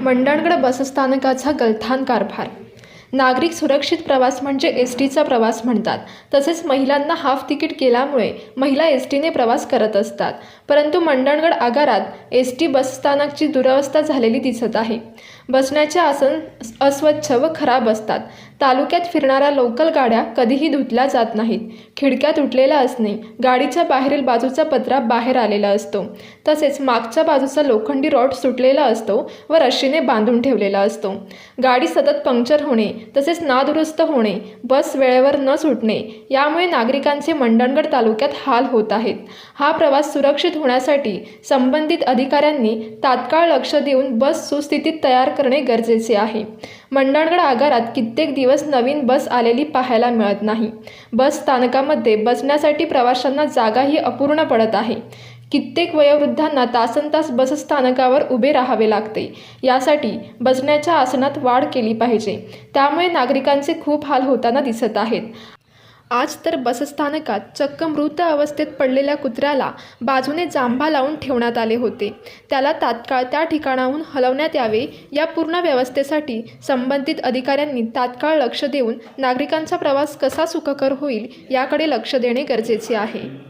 मंडणगड बसस्थानकाचा गलथान कारभार नागरिक सुरक्षित प्रवास म्हणजे एस टीचा प्रवास म्हणतात. तसेच महिलांना हाफ तिकीट केल्यामुळे महिला एस टीने प्रवास करत असतात. परंतु मंडणगड आगारात एस टी बसस्थानकची दुरवस्था झालेली दिसत आहे. बसण्याचे आसन अस्वच्छ व खराब असतात. तालुक्यात फिरणाऱ्या लोकल गाड्या कधीही धुतल्या जात नाहीत. खिडक्या तुटलेल्या असणे गाडीच्या बाहेरील बाजूचा पत्रा बाहेर आलेला असतो. तसेच मागच्या बाजूचा लोखंडी रॉड सुटलेला असतो व रशीने बांधून ठेवलेला असतो. गाडी सतत पंक्चर होणे तसेच नादुरुस्त होणे बस वेळेवर न सुटणे यामुळे नागरिकांचे मंडणगड तालुक्यात हाल होत आहेत. हा प्रवास सुरक्षित होण्यासाठी संबंधित अधिकाऱ्यांनी तात्काळ लक्ष देऊन बस सुस्थितीत तयार करणे गरजेचे आहे. मंडणगड आगारात कित्येक दिवस नवीन बस आलेली पाहायला मिळत नाही. बस स्थानकामध्ये बसण्यासाठी प्रवाशांना जागाही अपूर्ण पडत आहे. कित्येक वयोवृद्धांना तासनतास बसस्थानकावर उभे राहावे लागते. यासाठी बसण्याच्या आसनात वाढ केली पाहिजे. त्यामुळे नागरिकांचे खूप हाल होताना दिसत आहेत. आज तर बसस्थानकात चक्क मृत अवस्थेत पडलेल्या कुत्र्याला बाजूने जांभा लावून ठेवण्यात आले होते. त्याला तात्काळ त्या ठिकाणाहून हलवण्यात यावे या पूर्ण व्यवस्थेसाठी संबंधित अधिकाऱ्यांनी तात्काळ लक्ष देऊन नागरिकांचा प्रवास कसा सुखकर होईल याकडे लक्ष देणे गरजेचे आहे.